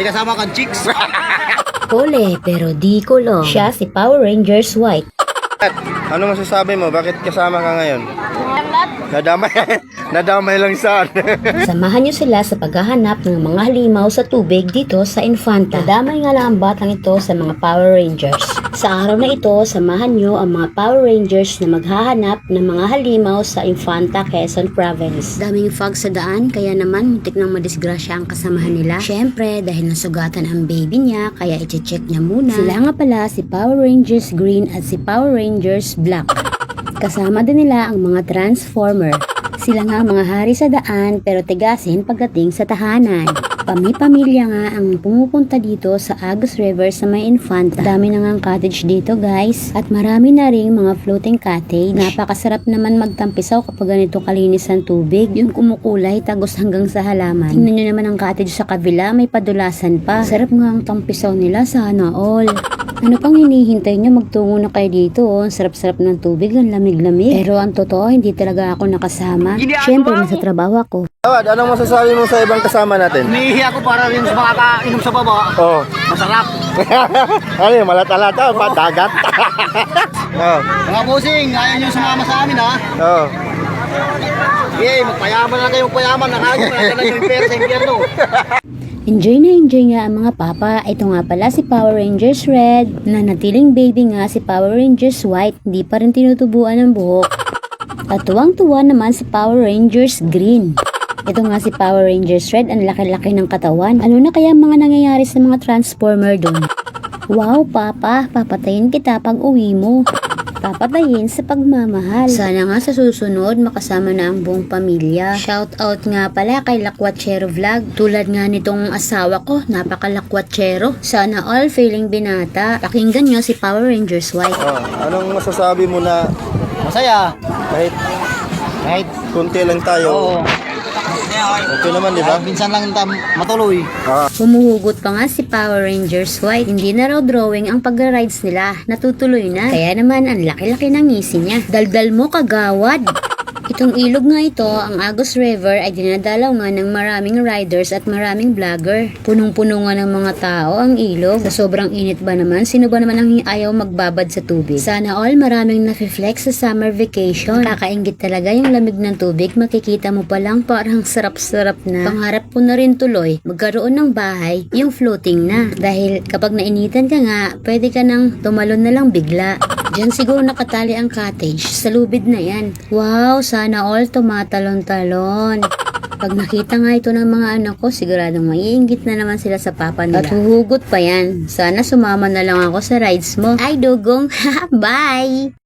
May kasama kang chicks. Ole, pero di kulo. Siya si Power Rangers White. Ano masasabi mo? Bakit kasama ka ngayon? Nadamay, nadamay lang saan. Samahan niyo sila sa paghahanap ng mga halimaw sa tubig dito sa Infanta. Damay nga lang ang batang ito sa mga Power Rangers. Sa araw na ito, samahan niyo ang mga Power Rangers na maghahanap ng mga halimaw sa Infanta, Quezon Province. Daming fog sa daan, kaya naman muntik nang madisgrasya ang kasamahan nila. Syempre, dahil nasugatan ang baby niya, kaya i-check niya muna. Sila nga pala si Power Rangers Green at si Power Rangers Black. Kasama din nila ang mga transformer. Sila nga mga hari sa daan pero tigasin pagdating sa tahanan. Pami-pamilya nga ang pumupunta dito sa Agus River sa may Infanta. Dami na nga cottage dito guys. At marami na rin mga floating cottage. Napakasarap naman magtampisaw kapag ganito kalinis ang tubig. Yung kumukulay tagos hanggang sa halaman. Tingnan nyo naman ang cottage sa kabila may padulasan pa. Sarap nga ang tampisaw nila sana all. Ano pang hinihintay nyo? Magtungo na kayo dito. Oh. Ang sarap-sarap ng tubig, ang lamig-lamig. Pero ang totoo, hindi talaga ako nakasama. Siyempre, nasa trabaho ako. Tawad, anong masasabi mo sa ibang kasama natin? Umiihi ako para yung sa mga kainom sa baba. Oh. Masarap. ano yun, malata-lata, pa, dagat. oh. Mga busing, ayaw nyo sumama sa amin ha. Oh. Sige, magpayaman na kayo magpayaman. Nakayo na lang yung pera sa impyerno. Enjoy na enjoy nga ang mga papa. Ito nga pala si Power Rangers Red. Na natiling baby nga si Power Rangers White. Hindi pa rin tinutubuan ng buhok. At tuwang-tuwa naman si Power Rangers Green. Ito nga si Power Rangers Red. Ang laki-laki ng katawan. Ano na kaya mga nangyayari sa mga Transformer dun? Wow, Papa, papatayin kita pag uwi mo. Papatayin sa pagmamahal. Sana nga sa susunod makasama na ang buong pamilya. Shout out nga pala kay Lakwachero Vlog. Tulad nga nitong asawa ko, napakalakwachero. Sana all feeling binata. Pakinggan nyo si Power Rangers White. oh. Anong masasabi mo na Masaya. kahit Kahit, kunti lang tayo, oo. Okay naman, di ba? Minsan lang tam matuloy. Ah. Humuhugot pa nga si Power Rangers White. Hindi na raw drawing ang pag-rides nila. Natutuloy na. Kaya naman ang laki-laki ng ngisi niya. Daldal mo kagawad! Itong ilog nga ito, ang Agus River ay dinadalaw nga ng maraming riders at maraming vlogger. Punong-puno nga ng mga tao ang ilog. Sa sobrang init ba naman, sino ba naman ang ayaw magbabad sa tubig? Sana all maraming nafe-flex sa summer vacation. Kakaingit talaga yung lamig ng tubig, makikita mo pa lang parang sarap-sarap na. Pangarap ko na rin tuloy, magkaroon ng bahay, yung floating na. Dahil kapag nainitan ka nga, pwede ka nang tumalon na lang bigla. Diyan siguro nakatali ang cottage. Sa lubid na yan. Wow, sana all tumatalon-talon. Pag nakita nga ito ng mga anak ko, siguradong maiinggit na naman sila sa papa nila. At huhugot pa yan. Sana sumama na lang ako sa rides mo. Ay, dugong. Bye!